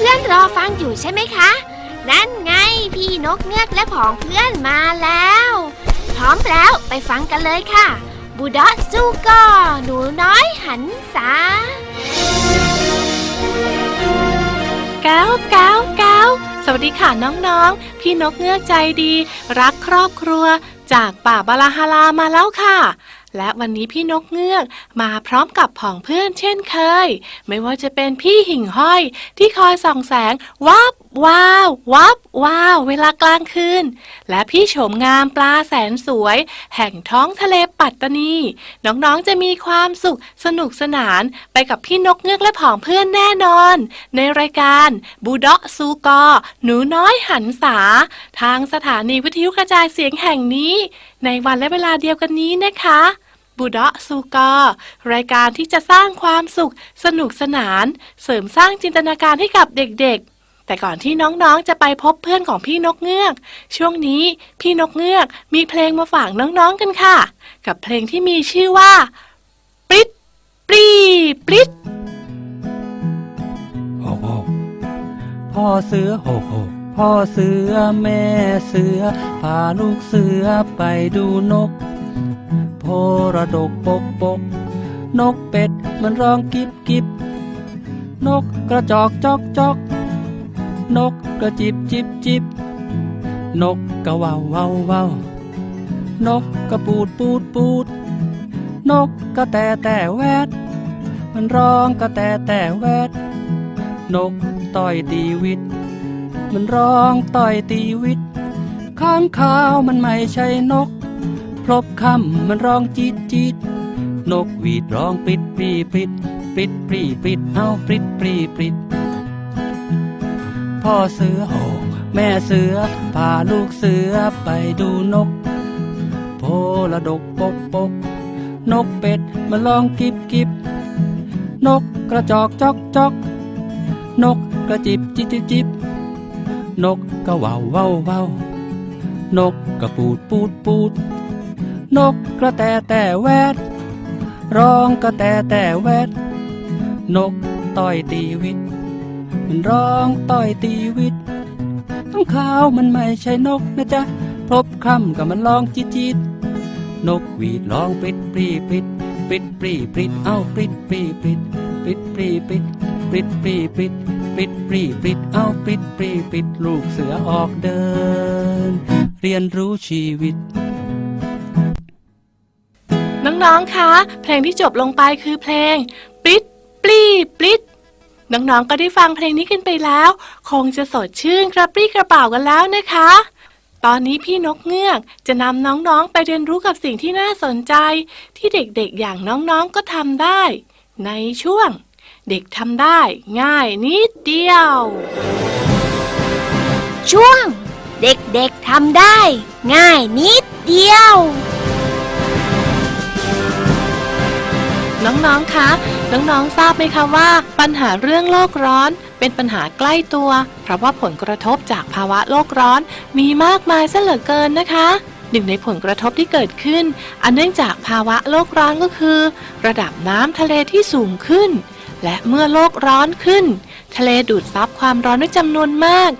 พื่อนๆรอฟังอยู่ใช่ไหมคะ นั่นไงพี่นกเงือกและผองเพื่อนมาแล้ว พร้อมแล้วไปฟังกันเลยค่ะ บูดอสู้ก็หนูน้อยหันษาก้าวก้าวก้าวสวัสดีค่ะน้องๆ พี่นกเงือกใจดี รักครอบครัว จากป่าบาลาฮาลามาแล้วค่ะ และวันนี้พี่นกเงือกมาพร้อมกับผองเพื่อนเช่นเคย ไม่ว่าจะเป็นพี่หิ่งห้อยที่คอยส่องแสงวับว้าว วับ ว้าว เวลากลางคืน และพี่โฉมงามปลาแสนสวย แห่งท้องทะเลปัตตานี น้องๆจะมีความสุขสนุกสนานไปกับพี่นกเงือกและผองเพื่อนแน่นอน ในรายการบูเดาะซูกอ หนูน้อยหันษา ทางสถานีวิทยุกระจายเสียงแห่งนี้ ในวันและเวลาเดียวกันนี้นะคะบูดะซูกอรายการที่จะสร้างความสุข สนุกสนาน เสริมสร้างจินตนาการให้กับเด็ก แต่ก่อนที่น้องๆจะไปพบเพื่อนของพี่นกเงือก ช่วงนี้พี่นกเงือกมีเพลงมาฝากน้องๆกันค่ะ กับเพลงที่มีชื่อว่าปริ๊ดปรีปริ๊ดโหกโหพ่อเสือโหโหพ่อเสือแม่เสือ พาลูกเสือไปดูนก โพระดกปกปก นกเป็ดมันร้องกิบกิบนกกระจอกจอกจอก นกกระจิบจิบจิบนกกระว่าวว่าวว่าวนกกระปูดปูดปูด นกกระแตแต่แวด มันร้องกระแตแต่แวด นกต่อยตีวิต มันร้องต่อยตีวิต ข้างขาวมันไม่ใช่นก พลบคำมันร้องจีดจีดนกวีดร้องปิดปรีปิด ปิดปรีปิดเอาปิดปรีปริด พ่อเสือโหแม่เสือพาลูกเสือไปดูนก โพละดกปกปก นกเป็ดมันร้องกิบกิบนกกระจอกจอกจอก นกกระจิบจิบจิบจิบนกกระว่าวว่าวว่าวนกกระปูดปูดปูด นกกระแตแต่แวด ร้องกระแตแต่แวด นกต่อยตีวิต มันร้องต่อยตีวิตต้องขาวมันไม่ใช่นกนะจ๊ะพบคำกับมันร้องจิตจิตนกหวีดร้องปิดปรีปิดปิดปรีปิดเอาปิดปรีปิดปิดปรีปิดปิดปรีปิดปิดปรีปิดเอาปิดปรีปิดลูกเสือออกเดิน เรียนรู้ชีวิตน้องๆ คะ เพลงที่จบลงไปคือเพลงปิดปลีปิด น้องๆ ก็ได้ฟังเพลงนี้กันไปแล้ว คงจะสดชื่นกระปรี้กระเป๋ากันแล้วนะคะ ตอนนี้พี่นกเงือกจะนำน้องๆ ไปเรียนรู้กับสิ่งที่น่าสนใจ ที่เด็กๆ อย่างน้องๆ ก็ทำได้ ในช่วง เด็กทำได้ง่ายนิดเดียว ช่วง เด็กๆทำได้ ง่ายนิดเดียว น้องๆ คะ น้องๆ ทราบไหมคะว่า ปัญหาเรื่องโลกร้อนเป็นปัญหาใกล้ตัว เพราะว่าผลกระทบจากภาวะโลกร้อนมีมากมายซะเหลือเกินนะคะ หนึ่งในผลกระทบที่เกิดขึ้น อันเนื่องจากภาวะโลกร้อนก็คือ ระดับน้ำทะเลที่สูงขึ้น และเมื่อโลกร้อนขึ้น ทะเลดูดซับความร้อนด้วยจำนวนมาก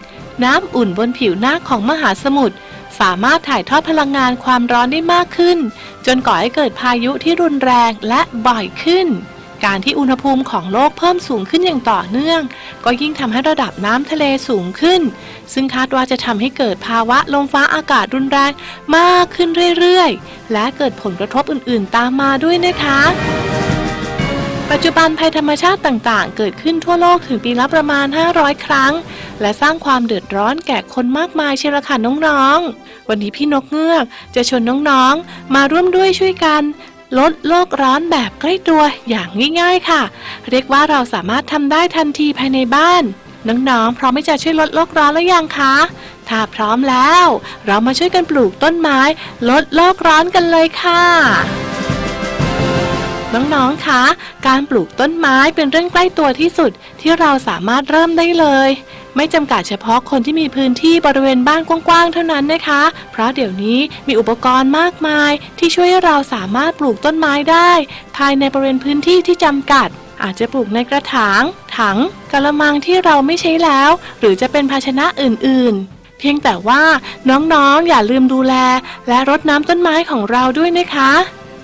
น้ำอุ่นบนผิวหน้าของมหาสมุทร สามารถถ่ายทอดพลังงานความร้อนได้มากขึ้น จนก่อให้เกิดพายุที่รุนแรงและบ่อยขึ้น การที่อุณหภูมิของโลกเพิ่มสูงขึ้นอย่างต่อเนื่อง ก็ยิ่งทำให้ระดับน้ำทะเลสูงขึ้น ซึ่งคาดว่าจะทำให้เกิดภาวะลมฟ้าอากาศรุนแรงมากขึ้นเรื่อยๆ และเกิดผลกระทบอื่นๆ ตามมาด้วยนะคะ ปัจจุบันภัยธรรมชาติต่างๆ เกิดขึ้นทั่วโลกถึงปีละประมาณ 500 ครั้ง และสร้างความเดือดร้อนแก่คนมากมายเชียวละค่ะน้องๆ วันนี้พี่นกเงือกจะชวนน้องๆ มาร่วมด้วยช่วยกันลดโลกร้อนแบบใกล้ตัวอย่างง่าย ๆ ค่ะ เรียกว่าเราสามารถทำได้ทันทีภายในบ้าน น้องๆ พร้อมที่จะช่วยลดโลกร้อนแล้วยังคะ ถ้าพร้อมแล้ว เรามาช่วยกันปลูกต้นไม้ ลดโลกร้อนกันเลยค่ะ น้องๆ คะ การปลูกต้นไม้เป็นเรื่องใกล้ตัวที่สุดที่เราสามารถเริ่มได้เลย ไม่จำกัดเฉพาะคนที่มีพื้นที่บริเวณบ้านกว้างๆ เท่านั้นนะคะ เพราะเดี๋ยวนี้มีอุปกรณ์มากมาย ที่ช่วยให้เราสามารถปลูกต้นไม้ได้ ภายในบริเวณพื้นที่ที่จำกัด อาจจะปลูกในกระถาง ถัง กระมังที่เราไม่ใช้แล้ว หรือจะเป็นภาชนะอื่น ๆเพียงแต่ว่าน้องๆอย่าลืมดูแล และรดน้ำต้นไม้ของเราด้วยนะคะ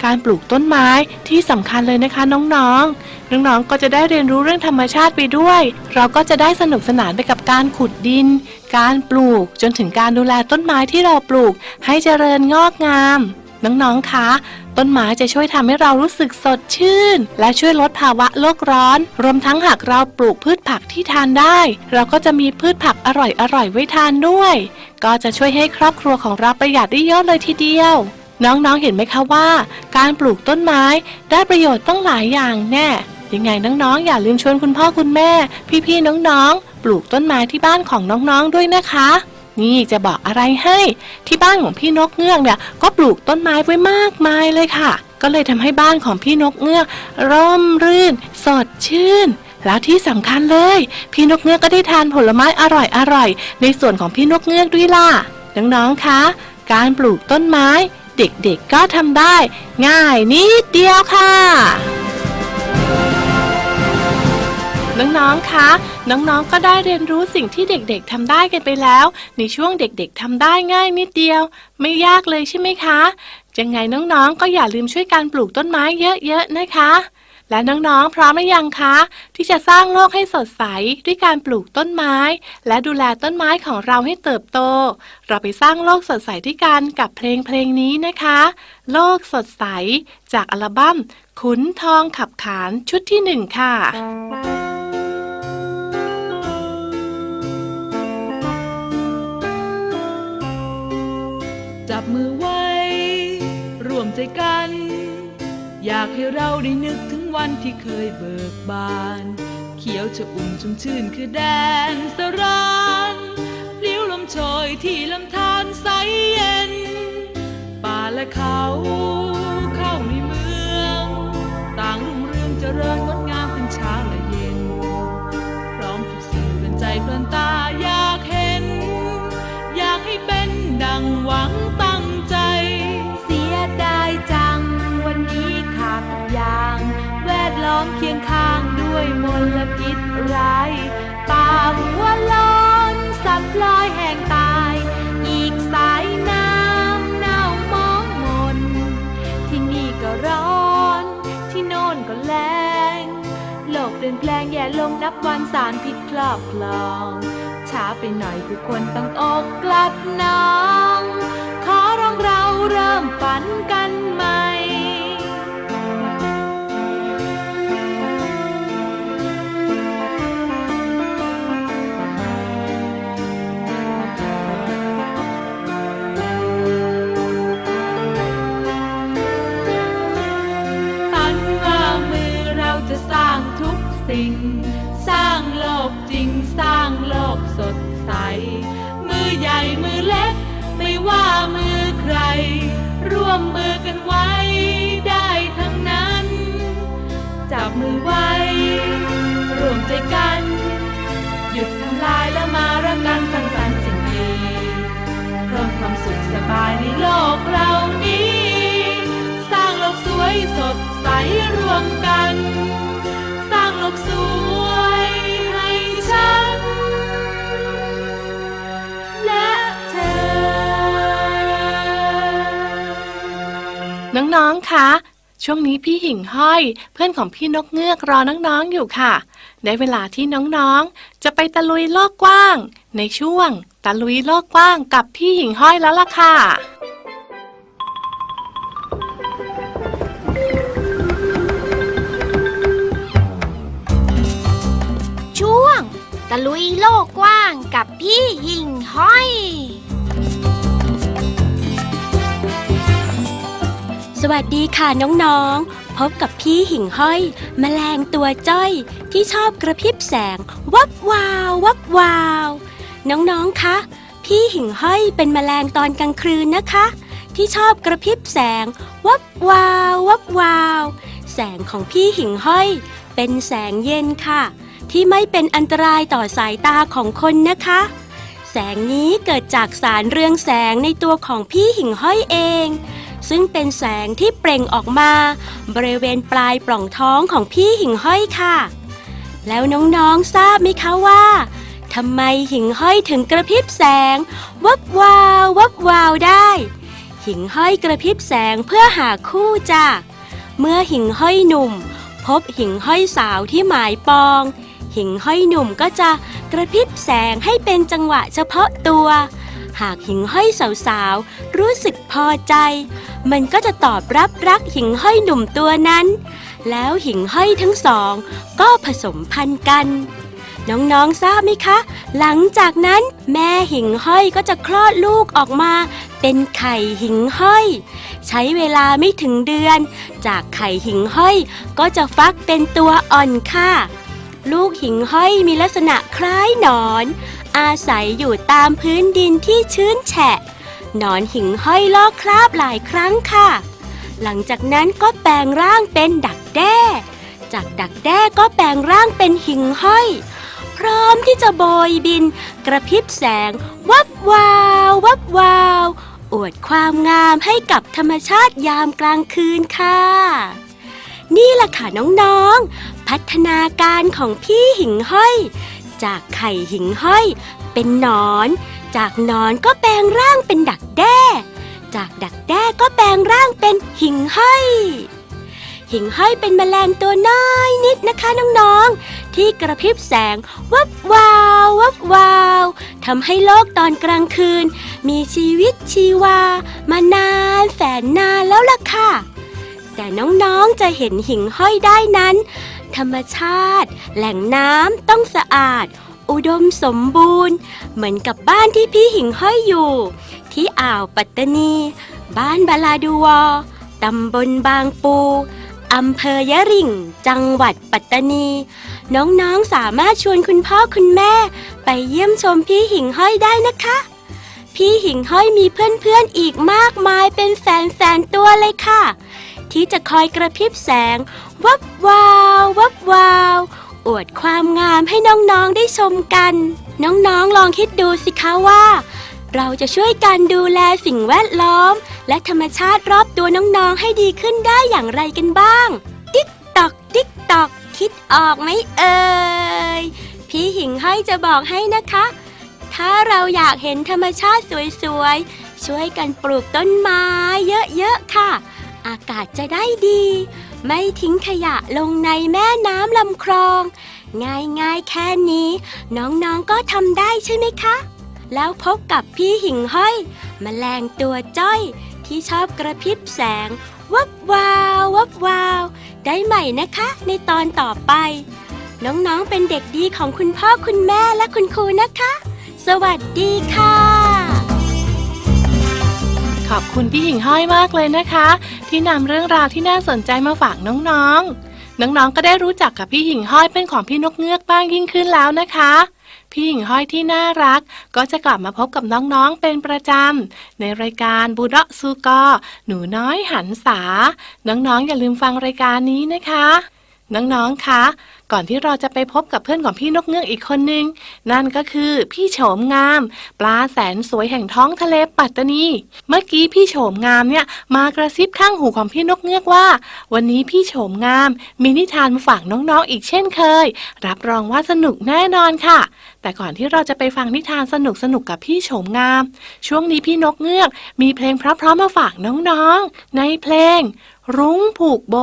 การปลูกต้นไม้ที่สำคัญเลยนะคะน้องๆ น้องๆ ก็จะได้เรียนรู้เรื่องธรรมชาติไปด้วย เราก็จะได้สนุกสนานไปกับการขุดดิน การปลูกจนถึงการดูแลต้นไม้ที่เราปลูกให้เจริญงอกงาม น้องๆ คะ ต้นไม้จะช่วยทำให้เรารู้สึกสดชื่น และช่วยลดภาวะโลกร้อน รวมทั้งหากเราปลูกพืชผักที่ทานได้ เราก็จะมีพืชผักอร่อยๆ ไว้ทานด้วย ก็จะช่วยให้ครอบครัวของเราประหยัดได้เยอะเลยทีเดียว น้องๆ เห็นไหมคะว่า การปลูกต้นไม้ได้ประโยชน์ต้องหลายอย่างแน่ ยังไงน้องๆ อย่าลืมชวนคุณพ่อคุณแม่ พี่ๆ น้องๆ ปลูกต้นไม้ที่บ้านของน้องๆ ด้วยนะคะ นี่จะบอกอะไรให้ ที่บ้านของพี่นกเงือกเนี่ยก็ปลูกต้นไม้ไว้มากมายเลยค่ะ ก็เลยทำให้บ้านของพี่นกเงือกร่มรื่น สดชื่นแล้วที่สำคัญเลย พี่นกเงือกก็ได้ทานผลไม้อร่อยๆในส่วนของพี่นกเงือกด้วยล่ะ น้องๆ คะ การปลูกต้นไม้ เด็กๆก็ทำได้ ง่ายนิดเดียวค่ะ น้องๆ คะ น้องๆ ก็ได้เรียนรู้สิ่งที่เด็กๆทำได้กันไปแล้ว ในช่วงเด็กๆทำได้ง่ายนิดเดียว ไม่ยากเลยใช่ไหมคะ ยังไงน้องๆ ก็อย่าลืมช่วยการปลูกต้นไม้เยอะๆ นะคะ และน้องๆ พร้อมหรือยังคะ ที่จะสร้างโลกให้สดใสด้วยการปลูกต้นไม้ และดูแลต้นไม้ของเราให้เติบโต เราไปสร้างโลกสดใสด้วยกันกับเพลงเพลงนี้นะคะ โลกสดใส จากอัลบั้มขุนทองขับขานชุดที่หนึ่งค่ะจับมือไว้ ร่วมใจกัน อยากให้เราได้นึกถึง วันที่เคยเบิกบาน เขียวจะอุ่มชุ่มชื่นคือแดนสรานเลี้ยวลมโชยที่ลำธารใสเย็น ป่าและเขาเข้าในเมือง ต่างรุ่งเรืองเจริญงดงามเป็นเช้าและเย็น พร้อมทุกสิ่งเป็นใจเพลินตาอยากเห็น อยากให้เป็นดังหวังตั้ง เคียงข้างด้วยมลพิษร้าย ป่าหัวล้นสับลอยแห่งตาย อีกสายน้ำเน่ามองมน ที่นี่ก็ร้อน ที่โน่นก็แรงโลกเปลี่ยนแปลงแย่ลงนับวันสารพิษครอบครอง ช้าไปหน่อยผู้คนต้องอกกลับน้อง ขอร้องเราเริ่มฝันกันใหม่ ทุกสิ่งสร้างโลกจริงสร้างโลกสดใส มือใหญ่มือเล็ก ไม่ว่ามือใคร ร่วมมือกันไว้ได้ทั้งนั้น จับมือไว้ รวมใจกัน หยุดทำลายแล้วมารักกันสร้างสรรค์สิ่งดีเพิ่มความสุขสบายในโลกเรานี้ สร้างโลกสวยสดใสร่วมกัน น้องๆ คะ ช่วงนี้พี่หิ่งห้อย เพื่อนของพี่นกเงือกรอน้องๆ อยู่ค่ะ ในเวลาที่น้องๆ จะไปตะลุยโลกกว้าง ในช่วง ตะลุยโลกกว้างกับพี่หิ่งห้อยแล้วล่ะค่ะ ตะลุยโลกกว้างกับพี่หิ่งห้อย สวัสดีค่ะน้องๆ พบกับพี่หิ่งห้อยแมลงตัวจ้อยที่ชอบกระพริบแสง วับวาว วับวาว น้องๆ คะ พี่หิ่งห้อยเป็นแมลงตอนกลางคืนนะคะ ที่ชอบกระพริบแสง วับวาว วับวาว แสงของพี่หิ่งห้อย เป็นแสงเย็นค่ะ ที่ไม่เป็นอันตรายต่อสายตาของคนนะคะ แสงนี้เกิดจากสารเรืองแสงในตัวของพี่หิ่งห้อยเอง ซึ่งเป็นแสงที่เปล่งออกมา บริเวณปลายปล่องท้องของพี่หิ่งห้อยค่ะ แล้วน้องๆทราบไหมคะว่าทำไมหิ่งห้อยถึงกระพริบแสง วับวาววับวาวได้ หิ่งห้อยกระพริบแสงเพื่อหาคู่จ้ะเมื่อหิ่งห้อยหนุ่ม พบหิ่งห้อยสาวที่หมายปอง หิ่งห้อยหนุ่มก็จะกระพริบแสงให้เป็นจังหวะเฉพาะตัว หากหิ่งห้อยสาวๆ รู้สึกพอใจ มันก็จะตอบรับรักหิ่งห้อยหนุ่มตัวนั้น แล้วหิ่งห้อยทั้งสอง ก็ผสมพันธุ์กันน้องๆ ทราบไหมคะ หลังจากนั้นแม่หิ่งห้อยก็จะคลอดลูกออกมา เป็นไข่หิ่งห้อย ใช้เวลาไม่ถึงเดือน จากไข่หิ่งห้อยก็จะฟักเป็นตัวอ่อนค่ะ ลูกหิ่งห้อยมีลักษณะคล้ายหนอน อาศัยอยู่ตามพื้นดินที่ชื้นแฉะ หนอนหิ่งห้อยลอกคราบหลายครั้งค่ะ หลังจากนั้นก็แปลงร่างเป็นดักแด้ จากดักแด้ก็แปลงร่างเป็นหิ่งห้อย พร้อมที่จะโบยบิน กระพริบแสง วับวาว วับวาว อวดความงามให้กับธรรมชาติยามกลางคืนค่ะ นี่แหละค่ะน้องๆ พัฒนาการของพี่หิ่งห้อย จากไข่หิ่งห้อย เป็นนอน จากนอนก็แปลงร่างเป็นดักแด้ จากดักแด้ก็แปลงร่างเป็นหิ่งห้อย หิ่งห้อยเป็นแมลงตัวน้อยนิดนะคะน้องๆ ที่กระพริบแสงวับวาววับวาวทำให้โลกตอนกลางคืน มีชีวิตชีวามานานแสนนานแล้วล่ะค่ะ แต่น้องๆจะเห็นหิ่งห้อยได้นั้น ธรรมชาติ แหล่งน้ำต้องสะอาด อุดมสมบูรณ์ เหมือนกับบ้านที่พี่หิ่งห้อยอยู่ ที่อ่าวปัตตานี บ้านบาลาดูวอตำบลบางปูอำเภอยะริ่งจังหวัดปัตตานี น้องๆสามารถชวนคุณพ่อคุณแม่ ไปเยี่ยมชมพี่หิ่งห้อยได้นะคะ พี่หิ่งห้อยมีเพื่อนๆอีกมากมายเป็นแสนๆตัวเลยค่ะ ที่จะคอยกระพริบแสง วับวาววับวาวอวดความงามให้น้องๆได้ชมกัน น้องๆลองคิดดูสิคะว่า เราจะช่วยกันดูแลสิ่งแวดล้อม และธรรมชาติรอบตัวน้องๆให้ดีขึ้นได้อย่างไรกันบ้าง ติ๊กตอก ติ๊กตอก คิดออกไหมเอ่ยพี่หิ่งห้อยจะบอกให้นะคะ ถ้าเราอยากเห็นธรรมชาติสวยๆ ช่วยกันปลูกต้นไม้เยอะๆค่ะ อากาศจะได้ดี ไม่ทิ้งขยะลงในแม่น้ำลำคลอง ง่ายๆแค่นี้ น้องๆก็ทำได้ใช่ไหมคะ แล้วพบกับพี่หิ่งห้อย แมลงตัวจ้อย ที่ชอบกระพริบแสง วับวาววับวาว ได้ใหม่นะคะในตอนต่อไป น้องๆเป็นเด็กดีของคุณพ่อคุณแม่และคุณครูนะคะ สวัสดีค่ะ ขอบคุณพี่หิ่งห้อยมากเลยนะคะ ที่นำเรื่องราวที่น่าสนใจมาฝากน้องๆ น้องๆ ก็ได้รู้จักกับพี่หิ่งห้อยเป็นของพี่นกเงือกบ้างยิ่งขึ้นแล้วนะคะ พี่หิ่งห้อยที่น่ารัก ก็จะกลับมาพบกับน้องๆ เป็นประจำ ในรายการบูเดาะซูกอหนูน้อยหันษา น้องๆ อย่าลืมฟังรายการนี้นะคะ น้องๆ คะ ก่อนที่เราจะไปพบกับเพื่อนของพี่นกเงือกอีกคนนึง นั่นก็คือพี่โฉมงาม ปลาแสนสวยแห่งท้องทะเลปัตตานี เมื่อกี้พี่โฉมงามเนี่ยมากระซิบข้างหูของพี่นกเงือกว่า วันนี้พี่โฉมงาม มีนิทานมาฝากน้องๆอีกเช่นเคย รับรองว่าสนุกแน่นอนค่ะ แต่ก่อนที่เราจะไปฟังนิทานสนุกๆกับพี่โฉมงาม ช่วงนี้พี่นกเงือก มีเพลงเพราะๆมาฝากน้องๆ ในเพลง รุ้งผูกโบ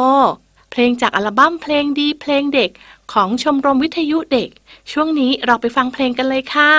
เพลงจากอัลบั้มเพลงดีเพลงเด็กของชมรมวิทยุเด็ก ช่วงนี้เราไปฟังเพลงกันเลยค่ะ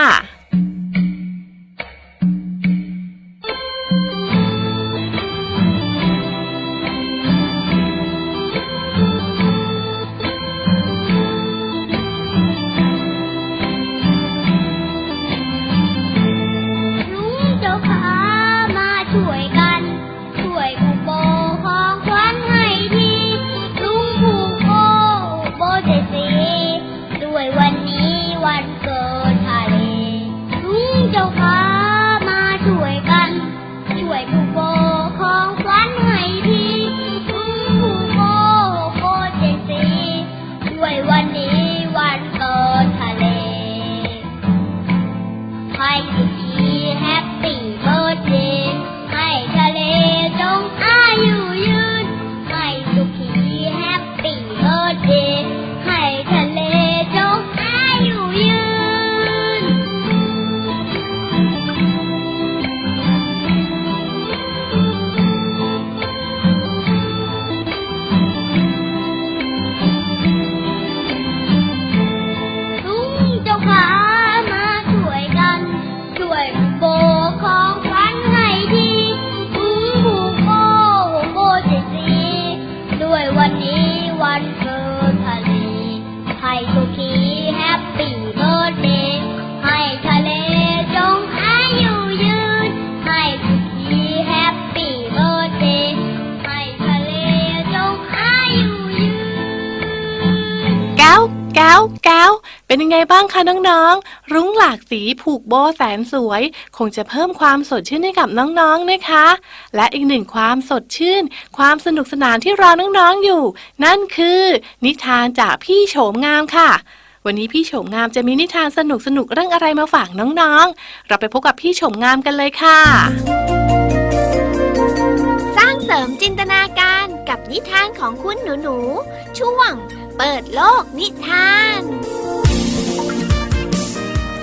Everybody บ้างคะน้องๆ รุ้งหลากสีผูกโบแสนสวย คงจะเพิ่มความสดชื่นให้กับน้องๆนะคะ และอีกหนึ่งความสดชื่น ความสนุกสนานที่รอน้องๆอยู่ นั่นคือ นิทานจากพี่โฉมงามค่ะ วันนี้พี่โฉมงามจะมีนิทานสนุกๆเรื่องอะไรมาฝากน้องๆ เราไปพบกับพี่โฉมงามกันเลยค่ะ สร้างเสริมจินตนาการกับนิทานของคุณหนูๆช่วงเปิดโลกนิทาน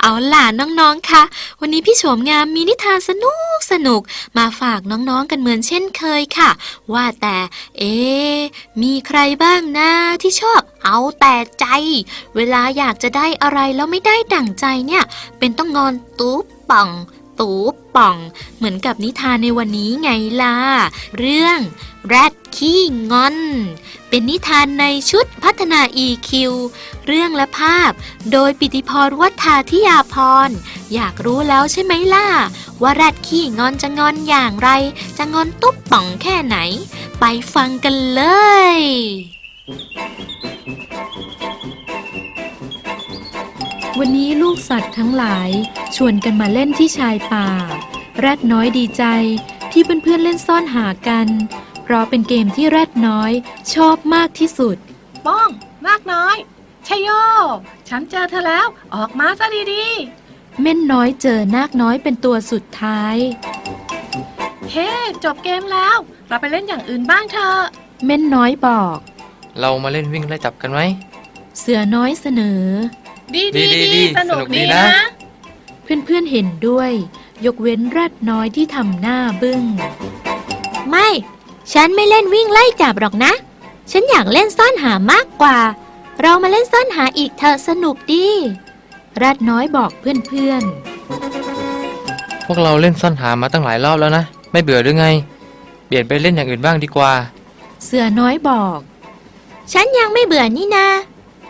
เอาล่ะน้องๆค่ะวันนี้พี่โฉมงามมีนิทานสนุกสนุกมาฝากน้องๆกันเหมือนเช่นเคยค่ะ ว่าแต่เอ๊มีใครบ้างนะที่ชอบเอาแต่ใจ เวลาอยากจะได้อะไรแล้วไม่ได้ดั่งใจเนี่ย เป็นต้องงอนตุ๊บป่องตูป่อง เหมือนกับนิทานในวันนี้ไงล่ะ เรื่อง แรด ขี้งอน เป็นนิทานในชุดพัฒนา EQ เรื่องและภาพ โดยปิติพรวัฒาธิยาพร อยากรู้แล้วใช่ไหมล่ะ ว่าแรดขี้งอนจะงอนอย่างไร จะงอนตุ๊บป่องแค่ไหน ไปฟังกันเลย วันนี้ลูกสัตว์ทั้งหลาย ชวนกันมาเล่นที่ชายป่า แรดน้อยดีใจที่เพื่อนๆเล่นซ่อนหากัน เพราะเป็นเกมที่แรดน้อย ชอบมากที่สุด ป้อง มากน้อยชยโย ฉันเจอเธอแล้ว ออกมาซะดีเม่นน้อยเจอนาคน้อยเป็นตัวสุดท้าย ๆ เฮ้ จบเกมแล้ว เราไปเล่นอย่างอื่นบ้างเถอะเม่นน้อยบอก เรามาเล่นวิ่งไล่จับกันไหม เสือน้อยเสนอ ดีดีดีดีดีสสนุนุกกดีดีนะนะ เพื่อนๆเห็นด้วย ยกเว้นแรดน้อยที่ทำหน้าบึ้ง ไม่ ฉันไม่เล่นวิ่งไล่จับหรอกนะ ฉันอยากเล่นซ่อนหามากกว่า เรามาเล่นซ่อนหาอีกเถอะสนุกดีแรดน้อยบอกเพื่อนพวกเราเล่นซ่อนหามาตั้งหลายรอบแล้วนะ ไม่เบื่อหรือไง เปลี่ยนไปเล่นอย่างอื่นบ้างดีกว่าๆเสือน้อยบอก ฉันยังไม่เบื่อนี่นา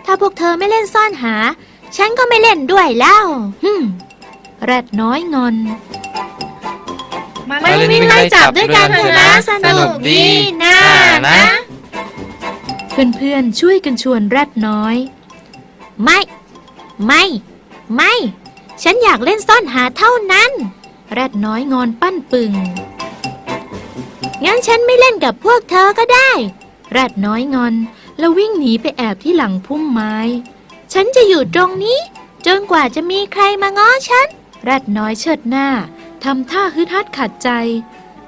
ถ้าพวกเธอไม่เล่นซ่อนหา ฉันก็ไม่เล่นด้วยแล้วฮึมแรดน้อยงอน มามาเล่นเล่นวิ่งไล่จับด้วยกันวิ่เถงอะไล่นะจับสนุกดีนะนะนะ เพื่อนๆช่วยกันชวนแรดน้อย ไม่ ไม่ ไม่ ฉันอยากเล่นซ่อนหาเท่านั้น แรดน้อยงอนปั้นปึงงั้นฉันไม่เล่นกับพวกเธอก็ได้ แรดน้อยงอน แล้ววิ่งหนีไปแอบที่หลังพุ่มไม้ ฉันจะอยู่ตรงนี้ จนกว่าจะมีใครมาง้อฉัน แรดน้อยเชิดหน้า ทำท่าฮึดฮัดขัดใจ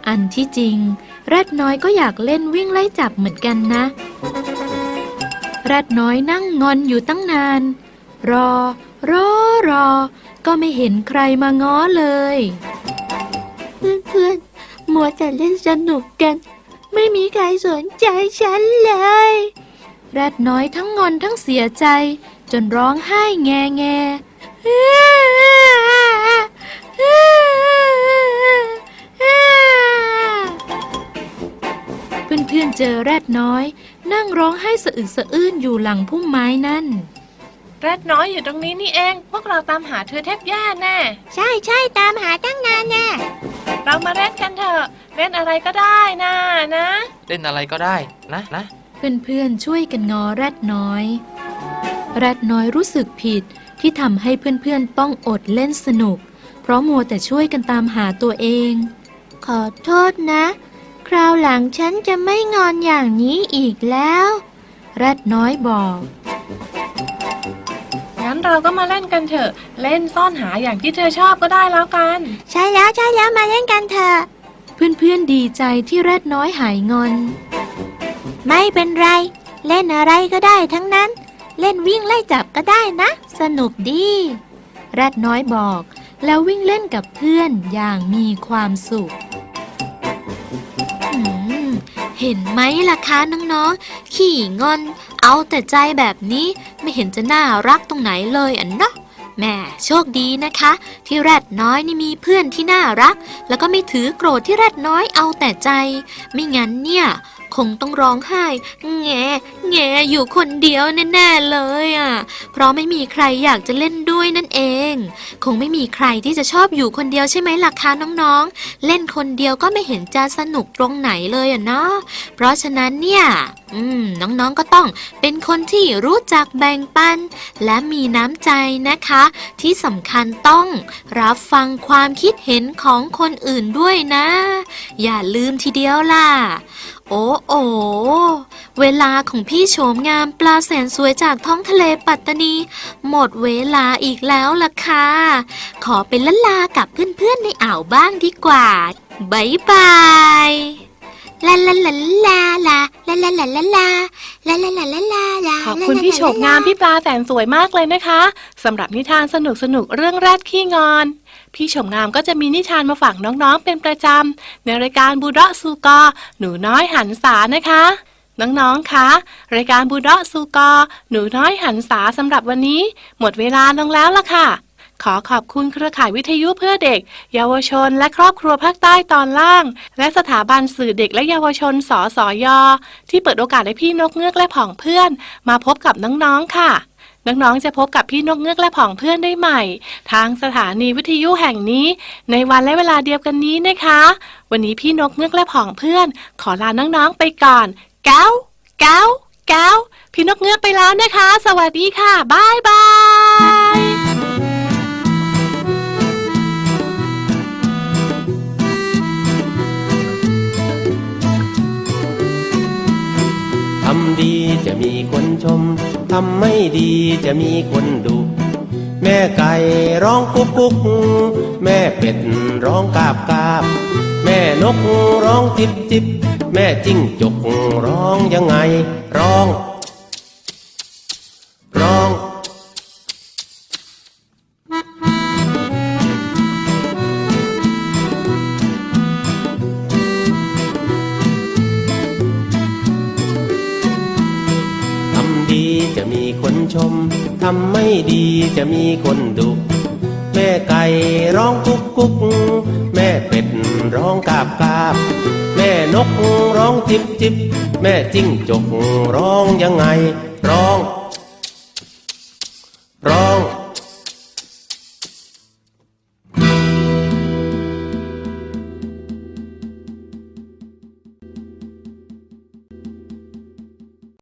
อันที่จริง แรดน้อยก็อยากเล่นวิ่งไล่จับเหมือนกันนะ แรดน้อยนั่งงอนอยู่ตั้งนาน รอ รอรอ ก็ไม่เห็นใครมาง้อเลย เพื่อนๆมัวแต่เล่นสนุกกัน ไม่มีใครสนใจฉันเลย แรดน้อยทั้งงอนทั้งเสียใจ จนร้องไห้แงแง เพื่อนๆเจอแรดน้อย นั่งร้องไห้สะอึกสะอื้นอยู่หลังพุ่มไม้นั่น แรดน้อยอยู่ตรงนี้นี่เอง พวกเราตามหาเธอแทบแย่แน่ ใช่ใช่ตามหาตั้งนานแน่เรามาเล่นกันเถอะเล่นอะไรก็ได้นะนะเล่นอะไรก็ได้นะนะเพื่อนๆช่วยกันงอแรดน้อย แรดน้อยรู้สึกผิดที่ทำให้เพื่อนๆต้องอดเล่นสนุก เพราะมัวแต่ช่วยกันตามหาตัวเอง ขอโทษนะ คราวหลังฉันจะไม่งอนอย่างนี้อีกแล้ว แรดน้อยบอก งั้นเราก็มาเล่นกันเถอะ เล่นซ่อนหาอย่างที่เธอชอบก็ได้แล้วกัน ใช่แล้วใช่แล้วมาเล่นกันเถอะ เพื่อนๆดีใจที่แรดน้อยหายงอน ไม่เป็นไร เล่นอะไรก็ได้ทั้งนั้น เล่นวิ่งไล่จับก็ได้นะ สนุกดี แรดน้อยบอก แล้ววิ่งเล่นกับเพื่อนอย่างมีความสุขอืม เห็นไหมล่ะคะน้องๆ ขี่งอน เอาแต่ใจแบบนี้ไม่เห็นจะน่ารักตรงไหนเลยอันเนาะแม่โชคดีนะคะ ที่แรดน้อยนี่มีเพื่อนที่น่ารัก แล้วก็ไม่ถือโกรธที่แรดน้อยเอาแต่ใจ ไม่งั้นเนี่ย คงต้องร้องไห้ แงแงอยู่คนเดียวแน่ๆเลยอะ เพราะไม่มีใครอยากจะเล่นด้วยนั่นเอง คงไม่มีใครที่จะชอบอยู่คนเดียวใช่ไหมล่ะคะน้องๆ เล่นคนเดียวก็ไม่เห็นจะสนุกตรงไหนเลยอะเนาะ เพราะฉะนั้นเนี่ยอืมน้องๆก็ต้องเป็นคนที่รู้จักแบ่งปัน และมีน้ำใจนะคะ ที่สำคัญต้องรับฟังความคิดเห็นของคนอื่นด้วยนะ อย่าลืมทีเดียวล่ะ โอ้โอเวลาของพี่โฉมงามปลาแสนสวยจากท้องทะเลปัตตานี หมดเวลาอีกแล้วล่ะค่ะ ขอเป็นละลากับเพื่อนๆในอ่าวบ้างดีกว่าบายบายลาลาลาลาลาลาลาลาลาลาลาลาลาลาลาลาขอบคุณพี่โฉมงามพี่ปลาแสนสวยมากเลยนะคะสำหรับนิทานสนุกสนุกๆเรื่องแรดขี้งอน พี่โฉมงามก็จะมีนิทานมาฝากน้องๆเป็นประจำ ในรายการบูเดาะซูกอหนูน้อยหันษานะคะน้องๆ คะ รายการบูเดะซูกอ หนูน้อยหันษาสำหรับวันนี้ หมดเวลาลงแล้วล่ะค่ะ ขอขอบคุณเครือข่ายวิทยุเพื่อเด็ก เยาวชน และครอบครัวภาคใต้ตอนล่าง และสถาบันสื่อเด็กและเยาวชนสสย ที่เปิดโอกาสให้พี่นกเงือกและผองเพื่อน มาพบกับน้องๆ ค่ะ น้องๆ จะพบกับพี่นกเงือกและผองเพื่อนได้ใหม่ ทางสถานีวิทยุแห่งนี้ ในวันและเวลาเดียวกันนี้นะคะ วันนี้พี่นกเงือกและผองเพื่อน ขอลาน้องๆไปก่อนแก้วแก้วแก้วพี่นกเงือกไปแล้วนะคะ สวัสดีค่ะบายบายำดีจะมีคนชม ทำไม่ดีจะมีคนดุ แม่ไก่ร้องกุ๊กกุ๊กแม่เป็ดร้องกาบกาบ แม่นกร้องจิบจิบ แม่จิ้งจกร้องยังไง ร้อง จะมีคนดุแม่ไก่ร้องกุ๊กกุ๊กแม่เป็ดร้องกาบกาบ แม่นกร้องจิบจิบ แม่จิ้งจกร้องยังไง ร้องร้อง